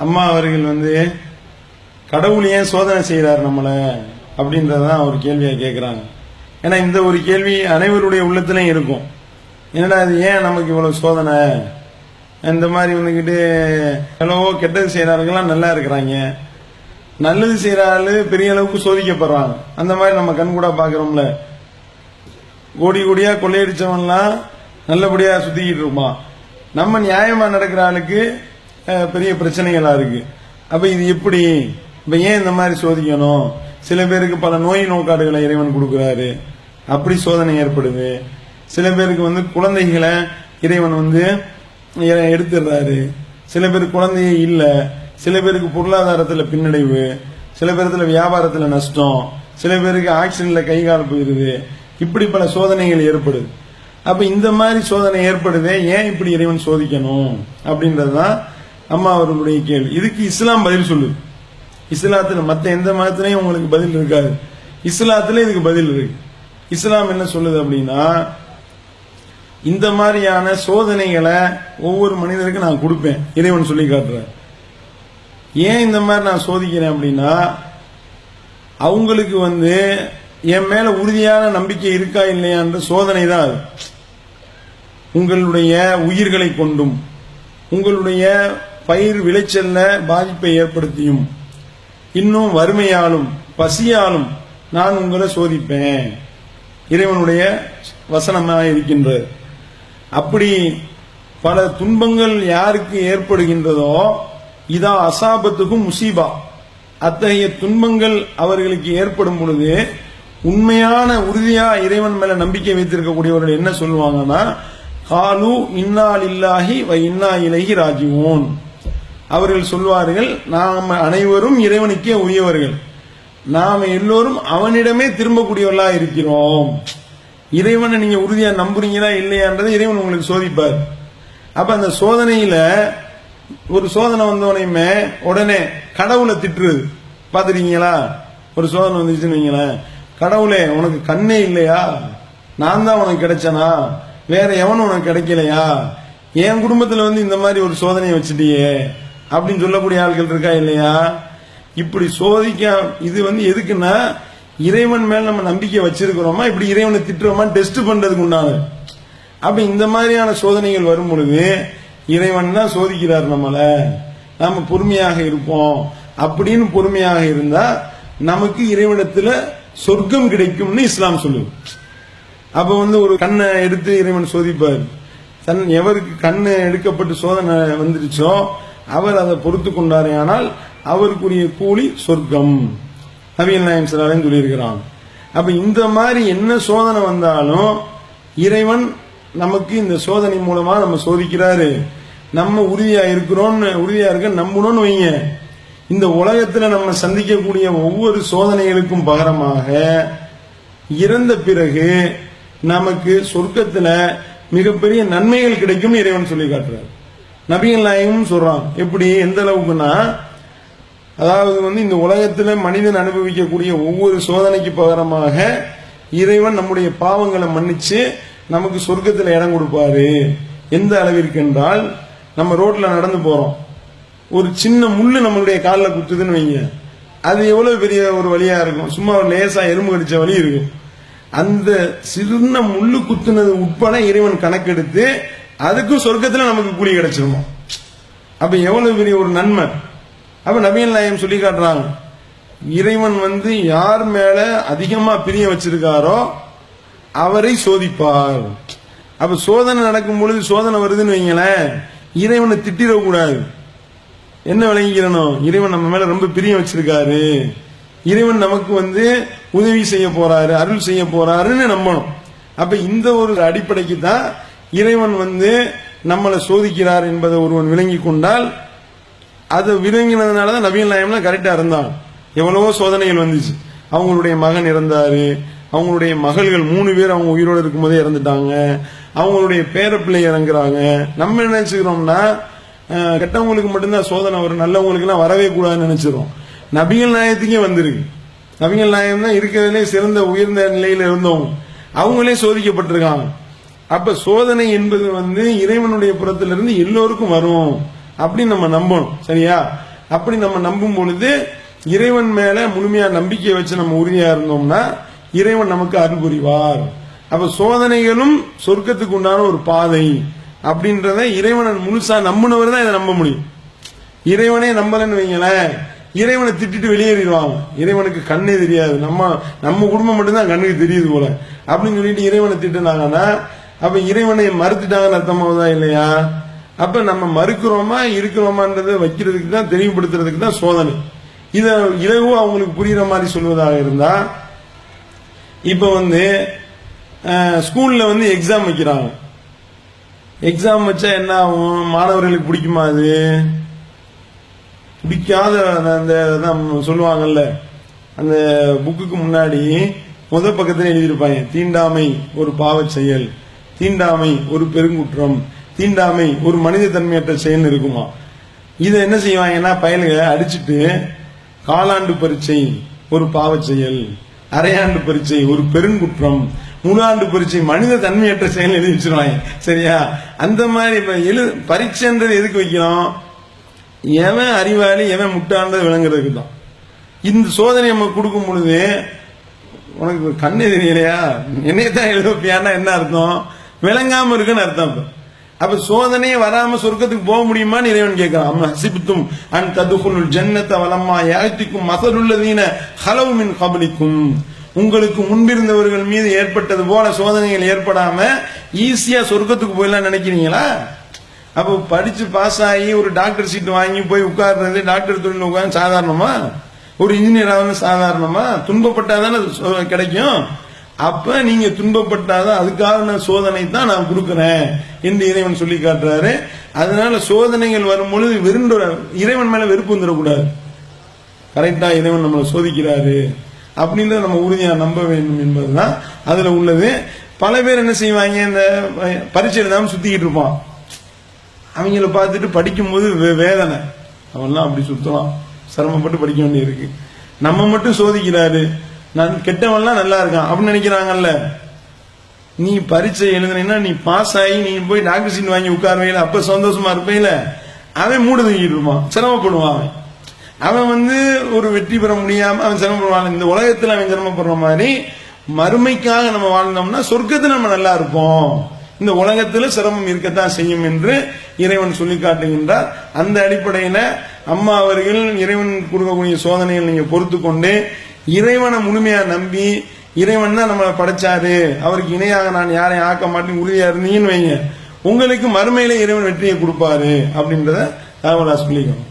அம்மா அவர்கள் வந்து கடவுள் ஏன் சோதனை செய்கிறார் நம்மளை? அப்படின்றதான் ஒரு கேள்வியை கேட்குறாங்க. ஏன்னா இந்த ஒரு கேள்வி அனைவருடைய உள்ளத்திலையும் இருக்கும். என்னடா இது ஏன் நமக்கு இவ்வளோ சோதனை? இந்த மாதிரி வந்துக்கிட்டு எவ்வளவோ கெட்டது செய்கிறார்கள்லாம் நல்லா இருக்கிறாங்க. நல்லது செய்கிற ஆளு பெரிய அளவுக்கு சோதிக்கப்படுறாங்க. அந்த மாதிரி நம்ம கண் கூட பார்க்குறோம்ல. கோடி கோடியாக கொள்ளையடிச்சவன்லாம் நல்லபடியாக சுற்றிக்கிட்டு இருப்பான். நம்ம நியாயமாக நடக்கிற ஆளுக்கு பெரிய பிரச்சனைகளா இருக்கு. அப்ப இது எப்படி? இப்ப ஏன் இந்த மாதிரி சோதிக்கணும்? சில பேருக்கு பல நோய் நோக்காடுகளை இறைவன் கொடுக்கிறாரு. அப்படி சோதனை ஏற்படுது. சில பேருக்கு வந்து குழந்தைகளை இறைவன் வந்து எடுத்துடுறாரு. சில பேருக்கு குழந்தையே இல்லை. சில பேருக்கு பொருளாதாரத்தில் பின்னடைவு. சில பேரத்தில் வியாபாரத்தில் நஷ்டம். சில பேருக்கு ஆக்சிஜனில் கை கால் போயிருது. இப்படி பல சோதனைகள் ஏற்படுது. அப்போ இந்த மாதிரி சோதனை ஏற்படுதே ஏன் இப்படி இறைவன் சோதிக்கணும்? அப்படின்றது தான் அம்மா அவர்களுடைய கேள்வி. இதுக்கு இஸ்லாம் பதில் சொல்லுது இஸ்லாத்துல மத்த எந்த மதத்திலையும் உங்களுக்கு பதில் இருக்காது. இஸ்லாத்துல இதுக்கு பதில் இருக்கு. இஸ்லாம் என்ன சொல்லுது அப்படின்னா இந்த மாதிரியான சோதனைகளை ஒவ்வொரு மனிதருக்கும் நான் கொடுப்பேன். இறைவன் சொல்லி காட்டுறேன் ஏன் இந்த மாதிரி நான் சோதிக்கிறேன் அப்படின்னா அவங்களுக்கு வந்து என் மேல உறுதியான நம்பிக்கை இருக்கா இல்லையான்ற சோதனை தான் அது. உங்களுடைய உயிர்களை கொண்டும் உங்களுடைய பயிர் விளைச்சல்ல பாதிப்பை ஏற்படுத்தியும். இன்னும் வறுமையாலும் பசியாலும் நான் உங்களை சோதிப்பேன். இறைவனுடைய வசனமாக இருக்கின்றது. அப்படி பல துன்பங்கள் யாருக்கு ஏற்படுகின்றதோ இதா அசாபத்துக்கும் முசீபா. அத்தகைய துன்பங்கள் அவர்களுக்கு ஏற்படும் பொழுது உண்மையான உறுதியா இறைவன் மேல நம்பிக்கை வைத்திருக்கக்கூடியவர்கள் என்ன சொல்லுவாங்கன்னா காலு இன்னால் இல்லாஹி வ இன்னா இலகி ராஜீவோன். அவர்கள் சொல்வார்கள் நாம் அனைவரும் இறைவனுக்கே உரியவர்கள். நாம் எல்லோரும் அவனிடமே திரும்பக்கூடியவர்களா இருக்கிறோம். இறைவனை நீங்க உறுதியா நம்புறீங்களா இல்லையான்றதை இறைவன் உங்களுக்கு சோதிப்பார். அப்ப அந்த சோதனையில ஒரு சோதனை வந்தவனையுமே உடனே கடவுளை திட்டுறது. பாத்துட்டீங்களா? ஒரு சோதனை வந்துச்சுன்னு வைங்களேன். கடவுளே உனக்கு கண்ணே இல்லையா? நான் தான் உனக்கு கிடைச்சனா? வேற எவனும் உனக்கு கிடைக்கலையா? என் குடும்பத்துல வந்து இந்த மாதிரி ஒரு சோதனையை வச்சுட்டியே. அப்படின்னு சொல்லக்கூடிய ஆட்கள் இருக்கா இல்லையா? இப்படி சோதிக்க இது வந்து எதுக்குன்னா இறைவன் மேல நம்ம நம்பிக்கை வச்சிருக்கிறோமா? இப்படி இறைவனை திட்டுறோமா டெஸ்ட் பண்றதுக்கு உண்டானது. அப்ப இந்த மாதிரியான சோதனைகள் வரும் பொழுது இறைவன் தான் சோதிக்கிறார் நம்மள. நாம பொறுமையாக இருப்போம். அப்படின்னு பொறுமையாக இருந்தா நமக்கு இறைவனத்துல சொர்க்கம் கிடைக்கும்னு இஸ்லாம் சொல்லுது. அப்ப வந்து ஒரு கண்ணை எடுத்து இறைவன் சோதிப்பார். தன் எவருக்கு கண்ணு எடுக்கப்பட்டு சோதனை வந்துருச்சோ அவர் அதை பொறுத்து கொண்டாரே ஆனால் அவருக்குரிய கூலி சொர்க்கம். நபிகள் நாயம் சிலாலையும் சொல்லியிருக்கிறான். அப்ப இந்த மாதிரி என்ன சோதனை வந்தாலும் இறைவன் நமக்கு இந்த சோதனை மூலமா நம்ம சோதிக்கிறாரு. நம்ம உறுதியா இருக்கிறோம்னு உறுதியா இருக்க நம்பணும்னு வைங்க. இந்த உலகத்துல நம்ம சந்திக்கக்கூடிய ஒவ்வொரு சோதனைகளுக்கும் பகரமாக இறந்த பிறகு நமக்கு சொர்க்கத்துல மிகப்பெரிய நன்மைகள் கிடைக்கும் இறைவன் சொல்லி காட்டுறாரு. நபிகள் நாயகமும் சொல்றான் எப்படி? எந்த அளவுக்குன்னா அதாவது வந்து இந்த உலகத்துல மனிதன் அனுபவிக்கக்கூடிய ஒவ்வொரு சோதனைக்கு பகரமாக இறைவன் நம்முடைய பாவங்களை மன்னிச்சு நமக்கு சொர்க்கத்தில் இடம் கொடுப்பாரு. எந்த அளவிற்கு என்றால் நம்ம ரோட்ல நடந்து போறோம். ஒரு சின்ன முள்ளு நம்மளுடைய காலில் குத்துதுன்னு வைங்க. அது எவ்வளவு பெரிய ஒரு வழியா இருக்கும்? சும்மா ஒரு லேசா எறும்பு கடிச்ச வழி இருக்கும். அந்த சின்ன முள்ளு குத்துனது உட்பட இறைவன் கணக்கெடுத்து அதுக்கும் சொர்க்கத்துல நமக்கு கூலி கிடைச்சிருமா? அப்ப எவ்வளவு பெரிய ஒரு நன்மை? அப்ப நவீன நாயம் சொல்லி காட்டுறாங்க. இறைவன் வந்து யார் மேல அதிகமா பிரிய வச்சிருக்காரோ அவரை சோதிப்பார். அப்ப சோதனை நடக்கும் பொழுது சோதனை வருதுன்னு வைங்களேன் இறைவனை திட்டிடக்கூடாது. என்ன விளங்கிக்கிறனோ? இறைவன் நம்ம மேல ரொம்ப பிரியம் வச்சிருக்காரு. இறைவன் நமக்கு வந்து உதவி செய்ய போறாரு அருள் செய்ய போறாருன்னு நம்பணும். அப்ப இந்த ஒரு அடிப்படைக்கு தான் இறைவன் வந்து நம்மளை சோதிக்கிறார் என்பதை ஒருவன் விளங்கி கொண்டால் அது விளங்கினதுனால தான் நவீன நாயம்லாம் கரெக்டாக இருந்தான். எவ்வளவோ சோதனைகள் வந்துச்சு. அவங்களுடைய மகன் இறந்தாரு. அவங்களுடைய மகள்கள் மூணு பேர் அவங்க உயிரோடு இருக்கும்போதே இறந்துட்டாங்க. அவங்களுடைய பேரப்பிள்ளை இறங்குறாங்க. நம்ம என்ன நினைச்சுக்கிறோம்னா கெட்டவங்களுக்கு மட்டும்தான் சோதனை வரும். நல்லவங்களுக்குலாம் வரவே கூடாதுன்னு நினைச்சிடும் நபிகள் நாயத்துக்கே வந்திருக்கு. நபிகள் நாயம் தான் இருக்கிறதுலே சிறந்த உயர்ந்த நிலையில் இருந்தவங்க. அவங்களே சோதிக்கப்பட்டிருக்காங்க. அப்ப சோதனை என்பது வந்து இறைவனுடைய புறத்திலிருந்து எல்லோருக்கும் வரும். அப்படி நம்ம நம்பணும். சரியா? அப்படி நம்ம நம்பும் பொழுது இறைவன் மேல முழுமையா நம்பிக்கை வச்சு நம்ம உறுதியா இருந்தோம்னா இறைவன் நமக்கு அருள் புரிவார். அப்ப சோதனைகளும் சொர்க்கத்துக்கு உண்டான ஒரு பாதை. அப்படின்றத இறைவனை முழுசா நம்பினவர் தான் இதை நம்ப முடியும். இறைவனே நம்பலன்னு வைங்களேன். இறைவனை திட்டிட்டு வெளியேறிடுவாங்க இறைவனுக்கு கண்ணே தெரியாது. நம்ம நம்ம குடும்பம் மட்டும்தான் கண்ணுக்கு தெரியுது போல. அப்படின்னு சொல்லிட்டு இறைவனை திட்டுனாங்கன்னா அப்ப இறைவனை மறுத்துட்டாங்கன்னு அர்த்தமாவதா இல்லையா? அப்ப நம்ம மறுக்கிறோமா இருக்கிறோமான்றதை வைக்கிறதுக்கு தான் தெளிவுபடுத்துறதுக்கு தான் சோதனை. இத இலகுவா அவங்களுக்கு புரியுற மாதிரி சொல்வதாக இருந்தா இப்ப வந்து ஸ்கூல்ல வந்து எக்ஸாம் வைக்கிறாங்க. எக்ஸாம் வச்சா என்ன ஆகும்? மாணவர்களுக்கு பிடிக்குமா அது? பிடிக்காத அந்த- சொல்லுவாங்கல்ல அந்த புக்குக்கு முன்னாடி முத பக்கத்துல எழுதியிருப்பாங்க தீண்டாமை ஒரு பாவச் செயல். தீண்டாமை ஒரு பெருங்குற்றம் தீண்டாமை ஒரு மனித தன்மையற்ற செயல் இருக்குமா? இதை என்ன செய்வாங்கன்னா பயலுக அடிச்சிட்டு காலாண்டு பரீட்சை ஒரு பாவ செயல் அரையாண்டு பரீட்சை ஒரு பெருங்குற்றம் மூணாண்டு பரீட்சை மனித தன்மையற்ற செயல் எழுதி வச்சிருவாங்க. சரியா? அந்த மாதிரி இப்ப எழு பரீட்சைன்றது எதுக்கு வைக்கிறோம்? எவன் அறிவாளி எவன் முட்டாண்டது விளங்குறதுக்கு தான் இந்த சோதனை நம்ம கொடுக்கும் பொழுது உனக்கு கண்ணே தெரியலையா? என்னையத்தான் தான் என்ன அர்த்தம்? விளங்காம இருக்குன்னு அர்த்தம் அப்ப. சோதனையே வராம சொர்க்கத்துக்கு போக முடியுமான்னு இறைவன் கேட்கிறான். அம்மா சிபித்தும் அன் ததுகுல் ஜன்னத்த வலம்மா யாழ்த்திக்கும் மசருள்ளதீன ஹலவு மின் கபலிக்கும். உங்களுக்கு முன்பிருந்தவர்கள் மீது ஏற்பட்டது போல சோதனைகள் ஏற்படாம ஈஸியா சொர்க்கத்துக்கு போயிடலாம் நினைக்கிறீங்களா? அப்போ படிச்சு பாஸ் ஆகி ஒரு டாக்டர் சீட் வாங்கி போய் உட்கார்றது டாக்டர் தொழில் உட்காந்து சாதாரணமா? ஒரு இன்ஜினியர் ஆகுது சாதாரணமா? துன்பப்பட்டாதானே அது கிடைக்கும்? அப்ப நீங்க துன்பப்பட்டாதான் அதுக்கான சோதனை தான் நான் கொடுக்கிறேன் என்று இறைவன் சொல்லி காட்டுறாரு. அதனால சோதனைகள் வரும் பொழுது வெறுண்டு இறைவன் மேல வெறுப்பு வந்துடக்கூடாது. கரெக்டா இறைவன் நம்மளை சோதிக்கிறாரு அப்படின்றத நம்ம உறுதியா நம்ப வேண்டும் என்பதுதான் அதுல உள்ளது. பல பேர் என்ன செய்வாங்க இந்த பரீட்சை எழுதாம சுத்திக்கிட்டு இருப்பான். அவங்கள பார்த்துட்டு படிக்கும்போது வே- வேதனை. அவன்லாம் அப்படி சுத்தலாம். சிரமப்பட்டு படிக்க வேண்டியிருக்கு. நம்ம மட்டும் சோதிக்கிறாரு. நான் கெட்டவன்லாம் நல்லா இருக்கான் அப்படின்னு நினைக்கிறாங்கல்ல. நீ பரீட்சை எழுதுனீங்கன்னா நீ பாஸ் ஆகி நீ போய் டாக்டர் சீட் வாங்கி உட்காருவையில அப்ப சந்தோஷமா இருப்பையில அவன் மூடு தூங்கிட்டு இருப்பான். சிரமப்படுவான் அவன். அவன் வந்து ஒரு வெற்றி பெற முடியாம அவன் சிரமப்படுவான். இந்த உலகத்துல அவன் சிரமப்படுற மாதிரி மறுமைக்காக நம்ம வாழ்ந்தோம்னா சொர்க்கத்துல நம்ம நல்லா இருப்போம். இந்த உலகத்துல சிரமம் இருக்கத்தான் செய்யும் என்று இறைவன் சொல்லி காட்டுகின்றார். அந்த அடிப்படையில அம்மா அவர்கள் இறைவன் கொடுக்கக்கூடிய சோதனைகள் நீங்க பொறுத்து கொண்டு இறைவனை முழுமையா நம்பி இறைவன் தான் நம்மளை படைச்சாரு. அவருக்கு இணையாக நான் யாரையும் ஆக்க மாட்டேன் உறுதியா இருந்தீங்கன்னு வைங்க. உங்களுக்கு மறுமையில இறைவன் வெற்றியை கொடுப்பாரு அப்படின்றத தகவலா சொல்லிக்கணும்.